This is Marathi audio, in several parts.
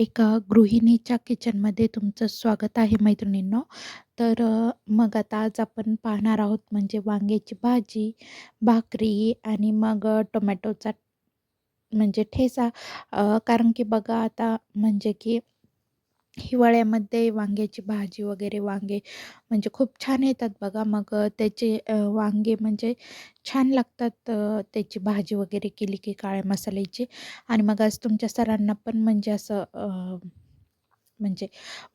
एका गृहिणीच्या किचनमध्ये तुमचं स्वागत आहे मैत्रिणींनो. तर मग आता आज आपण पाहणार आहोत म्हणजे वांग्याची भाजी, भाकरी आणि मग टोमॅटोचा म्हणजे ठेचा. कारण की बघा आता म्हणजे की हिवाळ्यामध्ये वांग्याची भाजी वगैरे वांगे म्हणजे खूप छान येतात बघा. मग त्याचे वांगे म्हणजे छान लागतात त्याची भाजी वगैरे केली की काळ्या मसाल्याची. आणि मग आज तुमच्या सरांना पण म्हणजे असं म्हणजे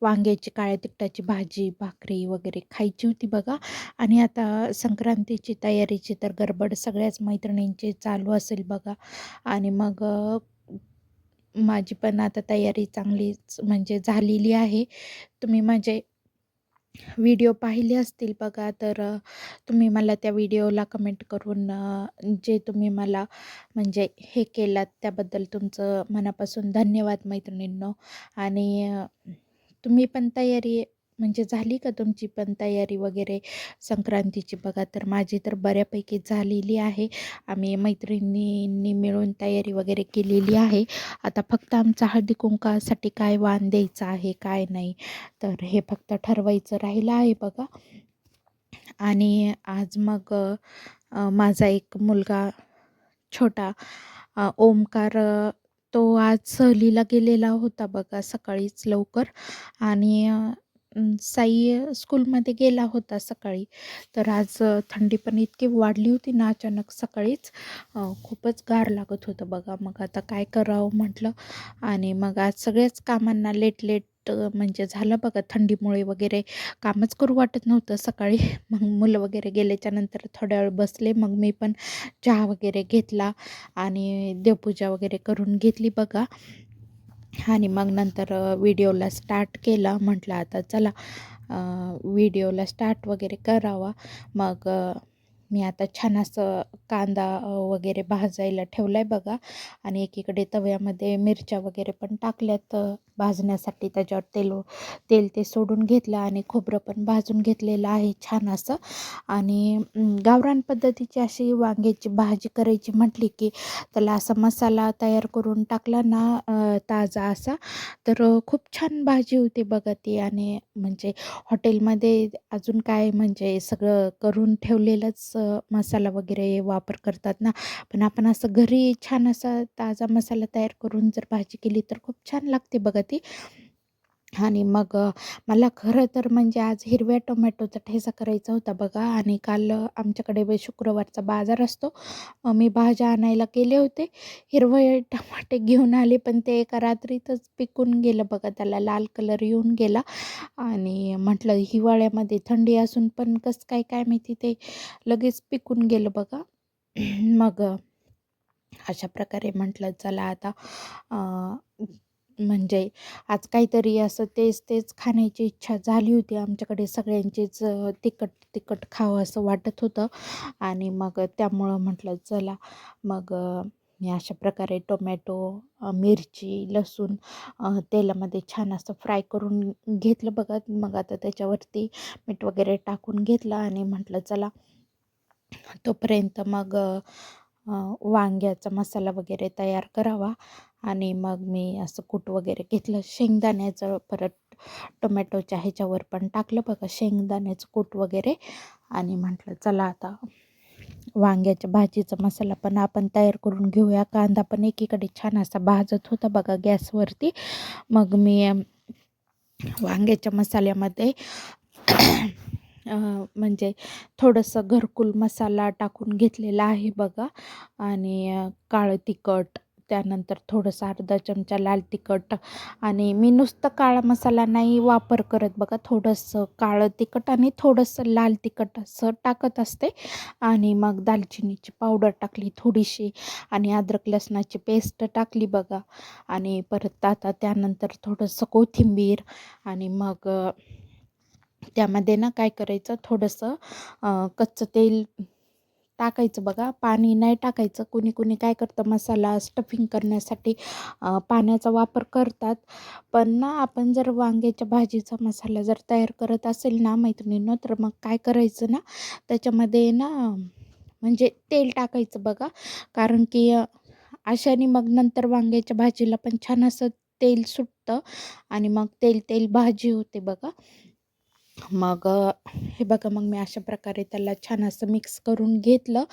वांग्याची काळ्या तिखटाची भाजी, भाकरी वगैरे खायची होती बघा. आणि आता संक्रांतीची तयारीची तर गडबड सगळ्याच मैत्रिणींची चालू असेल बघा. आणि मग माझी पण आता तयारी चांगलीच म्हणजे झालेली आहे. तुम्ही माझे व्हिडिओ पाहिले असतील बघा, तर तुम्ही मला त्या व्हिडिओला कमेंट करून जे तुम्ही मला म्हणजे हे केलात त्याबद्दल तुमचं मनापासून धन्यवाद मैत्रिणींनो. आणि तुम्ही पण तयारी म्हणजे झाली का तुमची पण तयारी वगैरे संक्रांतीची बघा, तर माझी तर बऱ्यापैकी झालेली आहे. आम्ही मैत्रिणींनी मिळून तयारी वगैरे केलेली आहे. आता फक्त आमचा हळदी-कुंकासाठी काय वाण द्यायचा आहे, काय नाही, तर हे फक्त ठरवायचं राहिलं आहे बघा. आणि आज मग माझा एक मुलगा छोटा ओमकार तो आज सहलीला गेलेला होता बघा सकाळीच लवकर आणि साई स्कूलमध्ये गेला होता सकाळी. तर आज थंडी पण इतकी वाढली होती ना अचानक सकाळीच खूपच गार लागत होतं बघा. मग आता काय करावं म्हटलं आणि मग आज सगळ्याच कामांना लेट-लेट म्हणजे झालं बघा थंडीमुळे वगैरे कामच करू वाटत नव्हतं सकाळी. मग मुलं वगैरे गेल्याच्यानंतर थोड्या वेळ बसले. मग मी पण चहा वगैरे घेतला आणि देवपूजा वगैरे करून घेतली बघा. आणि मग नंतर व्हिडिओला स्टार्ट केला. म्हटलं आता चला व्हिडिओला स्टार्ट वगैरे करावा. मग मी आता छान असं कांदा वगैरे भाजायला ठेवला आहे बघा आणि एकीकडे तव्यामध्ये मिरच्या वगैरे पण टाकल्यात भाजण्यासाठी. त्याच्यावर तेल तेल ते सोडून घेतलं आणि खोबरं पण भाजून घेतलेलं आहे छान असं. आणि गावरान पद्धतीची अशी वांग्याची भाजी करायची म्हटली की त्याला असा मसाला तयार करून टाकला ना ताजा असा, तर खूप छान भाजी होती बघा ती. आणि म्हणजे हॉटेलमध्ये अजून काय म्हणजे सगळं करून ठेवलेलंच असं मसाला वगैरे वापर करतात ना, पण आपण असं घरी छान असा ताजा मसाला तयार करून जर भाजी केली तर खूप छान लागते बघा ती. आणि मग मला खरं तर म्हणजे आज हिरव्या टोमॅटोचा ठेचा करायचा होता बघा आणि काल आमच्याकडे ब शुक्रवारचा बाजार असतो. मी भाज्या आणायला गेले होते. हिरवे टमाटे घेऊन आले, पण ते एका रात्रीतच पिकून गेलं बघा. त्याला लाल कलर येऊन गेला आणि म्हटलं हिवाळ्यामध्ये थंडी असून पण कसं काय, काय माहिती ते लगेच पिकून गेलं बघा. मग अशा प्रकारे म्हटलं चला आता म्हणजे आज काहीतरी असं तेच-तेच खाण्याची इच्छा झाली होती. आमच्याकडे सगळ्यांचीच तिखट-तिखट खावं असं वाटत होतं आणि मग त्यामुळं म्हटलं चला मग मी अशा प्रकारे टोमॅटो, मिरची, लसूण तेलामध्ये छान असं फ्राय करून घेतलं बघा. मग आता त्याच्यावरती मीठ वगैरे टाकून घेतलं आणि म्हटलं चला तोपर्यंत मग वांग्याचा मसाला वगैरे तयार करावा आणि मग मी असं कूट वगैरे घेतलं शेंगदाण्याचं. परत टोमॅटोच्या ह्याच्यावर पण टाकलं बघा शेंगदाण्याचं कूट वगैरे आणि म्हटलं चला आता वांग्याच्या भाजीचा मसाला पण आपण तयार करून घेऊया. कांदा पण एकीकडे छान असा भाजत होता बघा गॅसवरती. मग मी वांग्याच्या मसाल्यामध्ये म्हणजे थोडंसं घरकुल मसाला टाकून घेतलेला आहे बघा आणि काळं तिखट, त्यानंतर थोडंसं अर्धा चमचा लाल तिखट आणि मी नुसतं काळा मसाला नाही वापर करत बघा. थोडंसं काळं तिखट आणि थोडंसं लाल तिखट असं टाकत असते आणि मग दालचिनीची पावडर टाकली थोडीशी आणि अद्रक लसणाची पेस्ट टाकली बघा आणि परत आता त्यानंतर थोडंसं कोथिंबीर आणि मग त्यामध्ये ना काय करायचं थोडंसं कच्चं तेल टाकायचं बघा. पाणी नाही टाकायचं. कुणी-कुणी काय करतं मसाला स्टफिंग करण्यासाठी पाण्याचा वापर करतात. पण ना आपण जर वांग्याच्या भाजीचा मसाला जर तयार करत असेल ना मैत्रिणींनो, तर मग काय करायचं ना त्याच्यामध्ये ना म्हणजे तेल टाकायचं बघा. कारण की अशाने मग नंतर वांग्याच्या भाजीला पण छान असं तेल सुटतं आणि मग तेल तेल भाजी होते बघा मग हे बघा मग मी अशा प्रकारे त्याला छान असं मिक्स करून घेतलं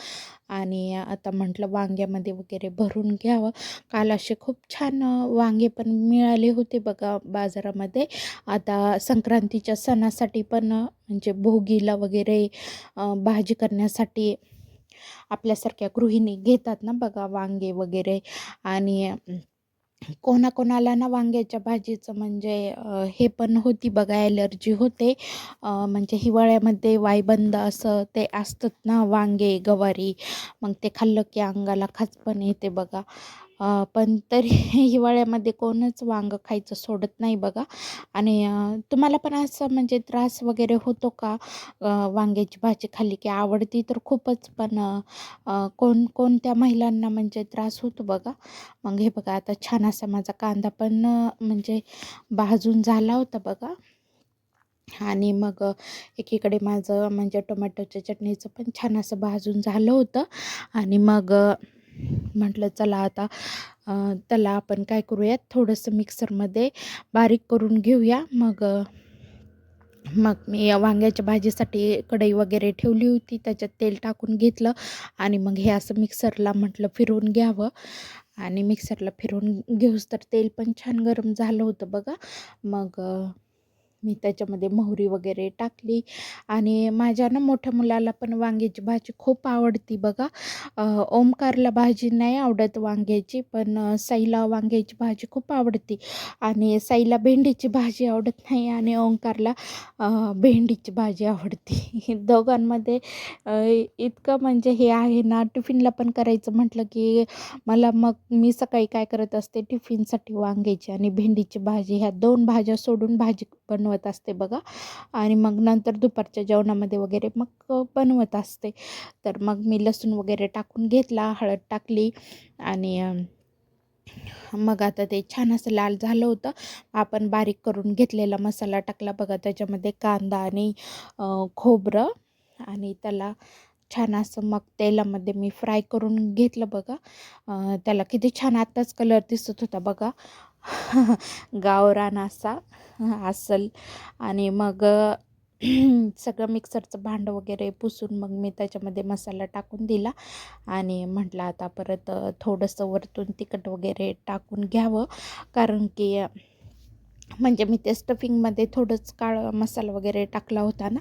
आणि आता म्हटलं वांग्यामध्ये वगैरे भरून घ्यावं. काल असे खूप छान वांगे पण मिळाले होते बघा बाजारामध्ये. आता संक्रांतीच्या सणासाठी पण म्हणजे भोगीला वगैरे भाजी करण्यासाठी आपल्यासारख्या गृहिणी घेतात ना बघा वांगे वगैरे. आणि कोणाकोणाला ना वांग्याच्या भाजीचं म्हणजे हे पण होती बघा ॲलर्जी होते. म्हणजे हिवाळ्यामध्ये वायबंद असं ते असतात ना वांगे गवारी. मग ते खाल्लं की अंगाला खाजपण येते बघा. पण तरी हिवाळ्यामध्ये कोणच वांगं खायचं सोडत नाही बघा. आणि तुम्हाला पण असं म्हणजे त्रास वगैरे होतो का? वांग्याची भाजी खाल्ली की आवडती तर खूपच पण कोण कोणत्या महिलांना म्हणजे त्रास होतो बघा. मग हे बघा आता छान असा माझा कांदा पण म्हणजे भाजून झाला होता बघा. आणि मग एकीकडे माझं म्हणजे टोमॅटोच्या चटणीचं पण छान असं भाजून झालं होतं. आणि मग म्हटलं चला आता त्याला आपण काय करूयात? थोडंसं मिक्सरमध्ये बारीक करून घेऊया. मग मग मी वांग्याच्या भाजीसाठी कढई वगैरे ठेवली होती. त्याच्यात तेल टाकून घेतलं आणि मग हे असं मिक्सरला म्हटलं फिरवून घ्यावं. आणि मिक्सरला फिरवून घेऊस तर तेल पण छान गरम झालं होतं बघा. मग मी त्याच्यामध्ये मोहरी वगैरे टाकली. आणि माझ्या ना मोठ्या मुलाला पण वांग्याची भाजी खूप आवडती बघा. ओमकारला भाजी नाही आवडत वांग्याची पण साईला वांग्याची भाजी खूप आवडती. आणि साईला भेंडीची भाजी आवडत नाही आणि ओंकारला भेंडीची भाजी आवडती. दोघांमध्ये इतकं म्हणजे हे आहे ना टिफिनला पण करायचं म्हटलं की मला मग मी सकाळी काय करत असते? टिफिनसाठी वांग्याची आणि भेंडीची भाजी ह्या दोन भाज्या सोडून भाजी बनवत असते बघा. आणि मग नंतर दुपारच्या जेवणामध्ये वगैरे मग बनवत असते. तर मग मी लसूण वगैरे टाकून घेतला हळद टाकली आणि मग आता ते छान असं लाल झालं होतं. आपण बारीक करून घेतलेला मसाला टाकला बघा. त्याच्यामध्ये कांदा आणि खोबरं आणि त्याला छान असं मग तेलामध्ये मी फ्राय करून घेतलं बघा. त्याला किती छान आत्ताच कलर दिसत होता बघा. गावरान असा असल आणि मग सगळं मिक्सरचं भांडं वगैरे पुसून मग मी त्याच्यामध्ये मसाला टाकून दिला. आणि म्हटलं आता परत थोडंसं वरतून तिखट वगैरे टाकून घ्यावं. कारण की म्हणजे मी ते स्टफिंगमध्ये थोडंच काळ मसाला वगैरे टाकला होता ना.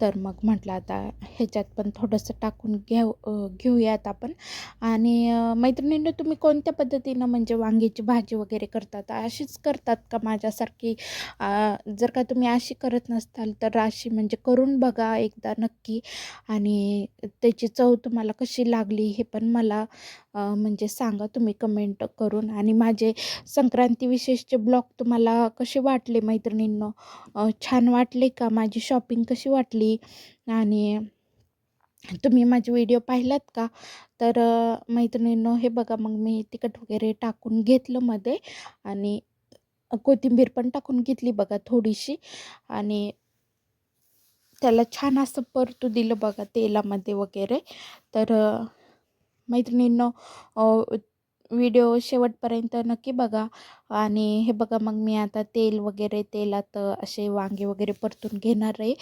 तर मग म्हटलं आता ह्याच्यात पण थोडंसं टाकून घेऊ घेऊयात आपण. आणि मैत्रिणींनी तुम्ही कोणत्या पद्धतीनं म्हणजे वांग्याची भाजी वगैरे करतात? अशीच करतात का माझ्यासारखी? जर का तुम्ही अशी करत नसताल तर अशी म्हणजे करून बघा एकदा नक्की. आणि त्याची चव तुम्हाला कशी लागली हे पण मला म्हणजे सांगा तुम्ही कमेंट करून. आणि माझे संक्रांती विशेषचे ब्लॉग तुम्हाला कसे वाटले मैत्रिणींनो? छान वाटले का? माझी शॉपिंग कशी वाटली? आणि तुम्ही माझे व्हिडिओ पाहिलात का? तर मैत्रिणींनो हे बघा मग मी तिखट वगैरे टाकून घेतलं मध्ये आणि कोथिंबीर पण टाकून घेतली बघा थोडीशी आणि त्याला छान असं परतू दिलं बघा तेलामध्ये वगैरे. तर मैत्रिणींनो व्हिडिओ शेवटपर्यंत नक्की बघा. आणि हे बघा मग मी आता तेल वगैरे तेलात असे वांगे वगैरे परतून घेणार आहे.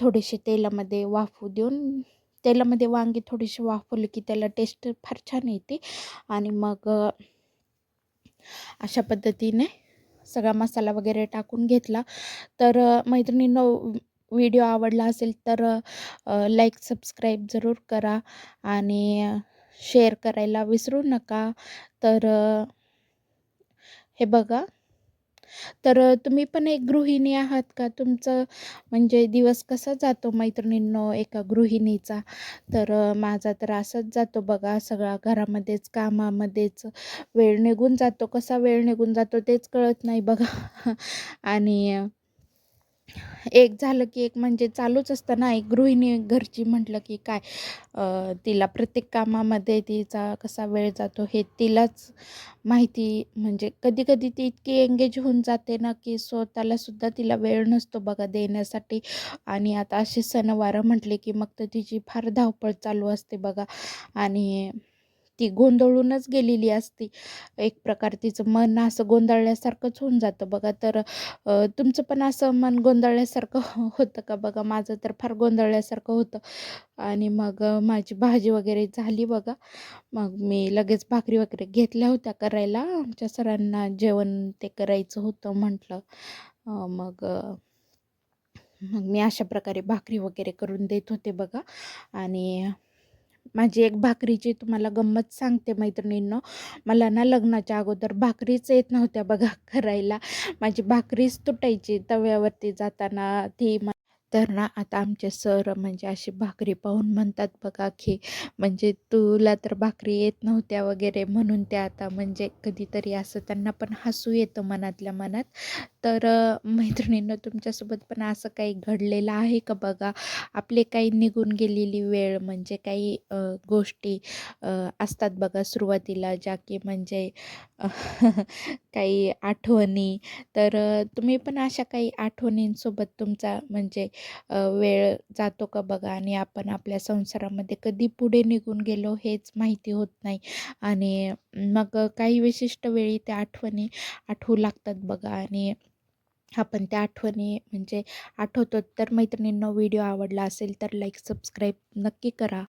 थोडेसे तेलामध्ये वाफू देऊन तेलामध्ये वांगे थोडीशी वाफवली की त्याला टेस्ट फार छान येते. आणि मग अशा पद्धतीने सगळा मसाला वगैरे टाकून घेतला. तर मैत्रिणींनो व्हिडिओ आवडला असेल तर लाईक सबस्क्राईब जरूर करा. आणि शेअर करायला विसरू नका. तर हे बघा. तर तुम्ही पण एक गृहिणी आहात का? तुमचं म्हणजे दिवस कसा जातो मैत्रिणींनो एका गृहिणीचा? तर माझा तर असाच जातो बघा सगळा घरामध्येच कामामध्येच. वेळ निघून जातो. कसा वेळ निघून जातो तेच कळत नाही बघा. आणि एक झालं की एक म्हणजे चालूच असतं ना एक गृहिणी घरची म्हटलं की काय तिला प्रत्येक कामामध्ये तिचा कसा वेळ जातो हे तिलाच माहिती म्हणजे कधी कधी ती इतकी एंगेज होऊन जाते ना की स्वतःलासुद्धा तिला वेळ नसतो बघा देण्यासाठी. आणि आता असे सणवारं म्हटले की मग तर तिची फार धावपळ चालू असते बघा. आणि ती गोंधळूनच गेलेली असती. एक प्रकार तिचं मन असं गोंधळल्यासारखंच होऊन जातं बघा. तर तुमचं पण असं मन गोंधळल्यासारखं हो-, होतं का बघा? माझं तर फार गोंधळल्यासारखं होतं. आणि मग माझी भाजी वगैरे झाली बघा. मग मी लगेच भाकरी वगैरे घेतल्या होत्या करायला. आमच्या सरांना जेवण ते करायचं होतं म्हटलं. मग मग मी अशा प्रकारे भाकरी वगैरे करून देत होते बघा. आणि माझी एक भाकरीची तुम्हाला गंमत सांगते मैत्रिणींनो. मला ना लग्नाच्या अगोदर भाकरीच येत नव्हत्या बघा करायला. माझी भाकरीच तुटायची तव्यावरती जाताना ती तर ना आता आमचे सर म्हणजे अशी भाकरी पाहून म्हणतात बघा की म्हणजे तुला तर भाकरी येत नव्हत्या वगैरे म्हणून त्या आता म्हणजे कधीतरी असं त्यांना पण हसू येतं मनातल्या मनात. तर मैत्रिणीनं तुमच्यासोबत पण असं काही घडलेलं आहे का बघा? आपले काही निघून गेलेली वेळ म्हणजे काही गोष्टी असतात बघा सुरुवातीला ज्या की म्हणजे काही आठवणी. तर तुम्ही पण अशा काही आठवणींसोबत तुमचा म्हणजे वेळ जातो का बघा आणि आपण आपल्या संसारामध्ये कधी पुढे निघून गेलो हेच माहिती होत नाही. आणि मग काही विशिष्ट वेळी त्या आठवणी आठवू लागतात बघा आणि आपण त्या आठवणी म्हणजे आठवतो. तर मैत्रिणींना व्हिडिओ आवडला असेल तर लाईक सबस्क्राईब नक्की करा.